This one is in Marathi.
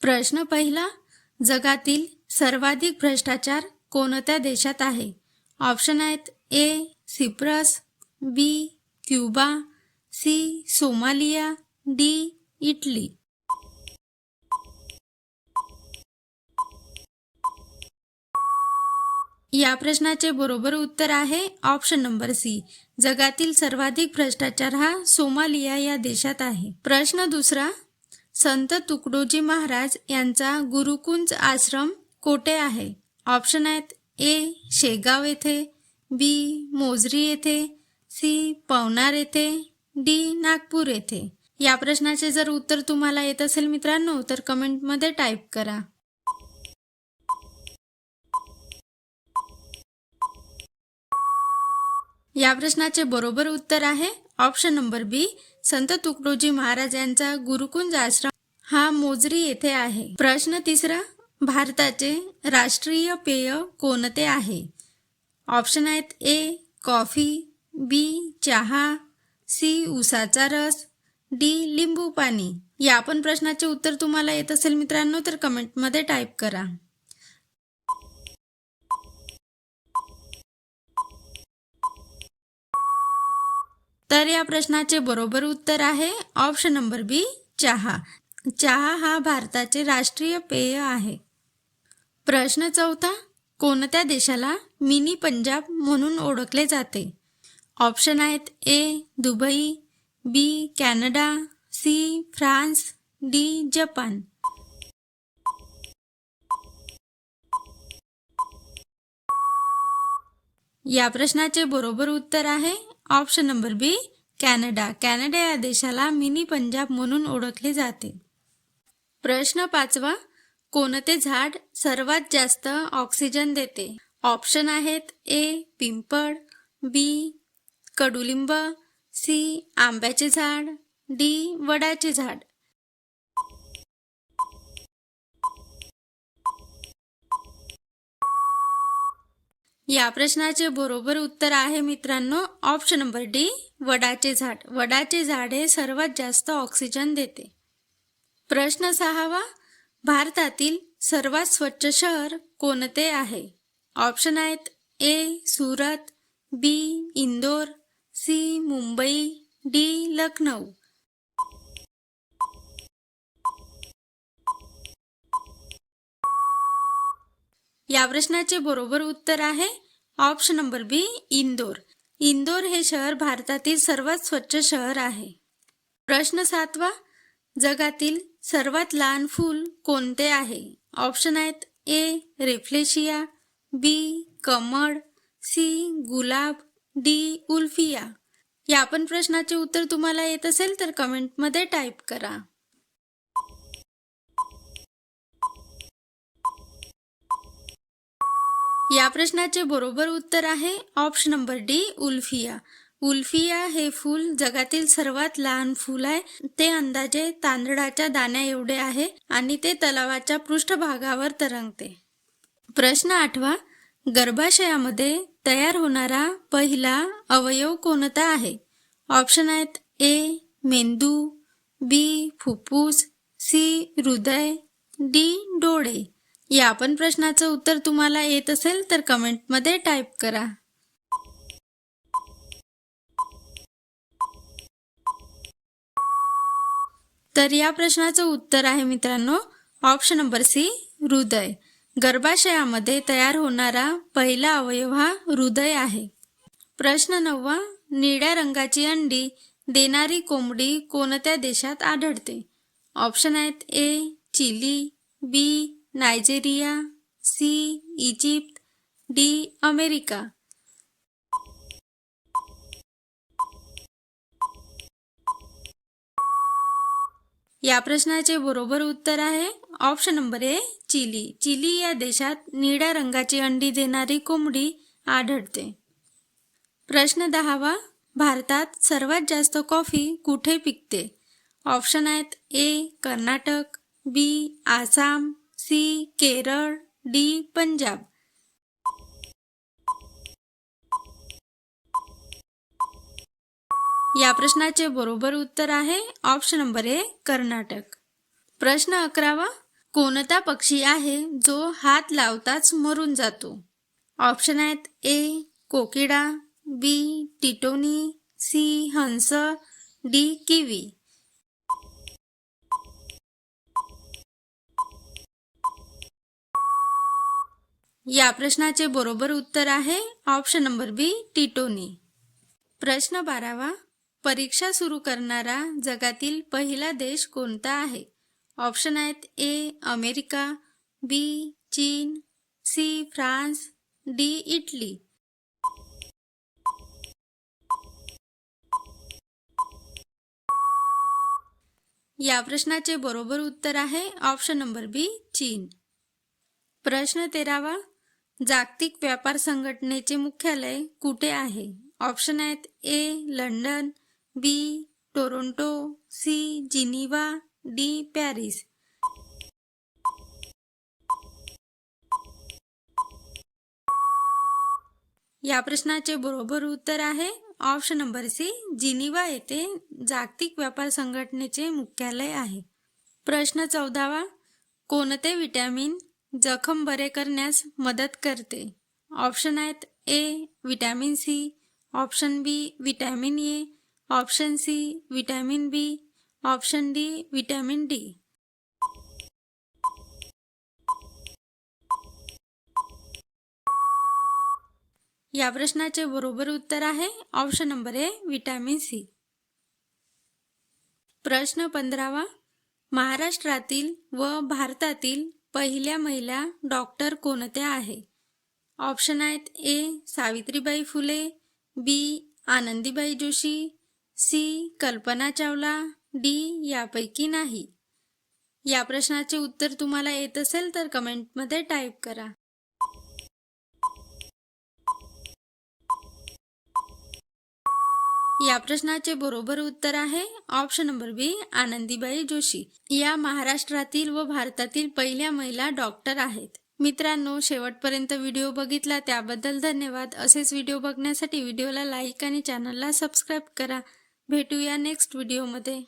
प्रश्न पहिला जगातील सर्वाधिक भ्रष्टाचार कोणत्या देशात आहे? ऑप्शन आहेत A Cyprus B Cuba C Somalia D Italy. या प्रश्नाचे बरोबर उत्तर आहे ऑप्शन नंबर सी. जगातील सर्वाधिक भ्रष्टाचार हा सोमालिया या देशात आहे. प्रश्न दुसरा संत तुकडोजी महाराज यांचा गुरुकुंज आश्रम कोठे आहे? ऑप्शन आहेत ए शेगाव येथे बी मोजरी येथे सी पवनार येथे डी नागपूर येथे. या प्रश्नाचे जर उत्तर तुम्हाला येत असेल मित्रांनो तर कमेंटमध्ये टाईप करा. या प्रश्नाचे बरोबर उत्तर आहे ऑप्शन नंबर बी संत तुकडोजी महाराज यांचा गुरुकुंज आश्रम. हा मोजरी येथे आहे. प्रश्न तिसरा भारताचे राष्ट्रीय पेय कोणते आहे? ऑप्शन आहेत ए कॉफी बी चहा सी उसाचा रस डी लिंबू पाणी. या पण प्रश्नाचे उत्तर तुम्हाला येत असेल मित्रांनो तर कमेंटमध्ये टाईप करा. तर या प्रश्नाचे बरोबर उत्तर आहे ऑप्शन नंबर बी चहा. चहा हा भारताचे राष्ट्रीय पेय आहे. प्रश्न चौथा कोणत्या देशाला मिनी पंजाब म्हणून ओळखले जाते? ऑप्शन आहेत A Dubai B Canada C France D Japan. या प्रश्नाचे बरोबर उत्तर आहे option number B Canada. Canada या देशाला मिनी पंजाब म्हणून ओळखले जाते. प्रश्न पाचवा कोणते झाड सर्वात जास्त ऑक्सिजन देते? ऑप्शन आहेत ए पिंपळ बी कडुलिंब सी आंब्याचे झाड डी वडाचे झाड. या प्रश्नाचे बरोबर उत्तर आहे मित्रांनो. ऑप्शन नंबर डी वडाचे झाड. वडाचे झाड हे सर्वात जास्त ऑक्सिजन देते. प्रश्न सहावा भारतातील सर्वात स्वच्छ शहर कोणते आहे? ऑप्शन आहेत A Surat B Indore C Mumbai D Lucknow या प्रश्नाचे बरोबर उत्तर आहे option number B Indore. Indore हे शहर भारतातील सर्वात स्वच्छ शहर आहे. प्रश्न सातवा जगातील सर्वात लहान फूल कोणते आहे? ऑप्शन आहेत ए रेफ्लेशिया बी कमळ सी गुलाब डी उल्फिया. या पण प्रश्नाचे उत्तर तुम्हाला येत असेल तर कमेंटमध्ये टाईप करा. या प्रश्नाचे बरोबर उत्तर आहे ऑप्शन नंबर डी उल्फिया. उल्फिया हे फूल जगातील सर्वात लहान फूल आहे. ते अंदाजे तांदळाच्या दाण्या एवढे आहे आणि ते तलावाच्या पृष्ठभागावर तरंगते. प्रश्न आठवा गर्भाशयामध्ये तयार होणारा पहिला अवयव कोणता आहे? ऑप्शन आहेत ए मेंदू बी फुफ्फुस सी हृदय डी डोळे. या पण प्रश्नाचं उत्तर तुम्हाला येत असेल तर कमेंटमध्ये टाईप करा. तर या प्रश्नाचं उत्तर आहे मित्रांनो ऑप्शन नंबर सी हृदय. गर्भाशयामध्ये तयार होणारा पहिला अवयव हा हृदय आहे. प्रश्न नववा निळ्या रंगाची अंडी देणारी कोंबडी कोणत्या देशात आढळते? ऑप्शन आहेत A Chile B Nigeria C Egypt D America. या प्रश्नाचे बरोबर उत्तर आहे. Option number A Chile. Chile या देशात निळ्या रंगाची अंडी देणारी कोंबडी आढळते. प्रश्न दहावा भारतात सर्वात जास्त कॉफी कुठे पिकते? ऑप्शन आहेत A Karnataka B Assam C Kerala D Punjab. या प्रश्नाचे बरोबर उत्तर आहे ऑप्शन नंबर ए कर्नाटक. प्रश्न अकरावा कोणता पक्षी आहे जो हात लावताच मरून जातो? ऑप्शन आहेत ए कोकिडा बी टिटोनी सी हंस डी किवी. या प्रश्नाचे बरोबर उत्तर आहे ऑप्शन नंबर बी टिटोनी. प्रश्न बारावा परीक्षा सुरू करणारा जगातील पहिला देश कोणता आहे? ऑप्शन आहेत ए अमेरिका बी चीन सी फ्रान्स डी इटली. या प्रश्नाचे बरोबर उत्तर आहे ऑप्शन नंबर बी चीन. प्रश्न तेरावा जागतिक व्यापार संघटनेचे मुख्यालय कुठे आहे? ऑप्शन आहेत A London B Toronto C Geneva D Paris या प्रश्नाचे बरोबर उत्तर आहे ऑप्शन नंबर सी जिनिवा येथे जागतिक व्यापार संघटनेचे मुख्यालय आहे. प्रश्न चौदावा कोणते विटॅमिन जखम बरे करण्यास मदत करते. ऑप्शन आहेत A vitamin C option B vitamin A option C vitamin B option D vitamin D या प्रश्नाचे बरोबर उत्तर आहे option number A vitamin C प्रश्न पंधरावा. महाराष्ट्रातील व भारतातील पहिल्या महिला डॉक्टर कोणत्या आहे? ऑप्शन आहेत A Savitribai Phule B Anandibai Joshi C Kalpana Chawla D यापैकी नाही. या प्रश्नाचे उत्तर तुम्हाला येत असेल तर कमेंटमध्ये टाईप करा. या प्रश्नाचे बरोबर उत्तर आहे. Option number B Anandibai Joshi. या महाराष्ट्रातील व भारतातील पहिल्या महिला डॉक्टर आहेत. मित्रांनो शेवटपर्यंत व्हिडिओ बघितला त्याबद्दल धन्यवाद. असेच व्हिडिओ बघण्यासाठी व्हिडिओला लाईक आणि चॅनलला सबस्क्राईब करा. भेटूया नेक्स्ट व्हिडिओमध्ये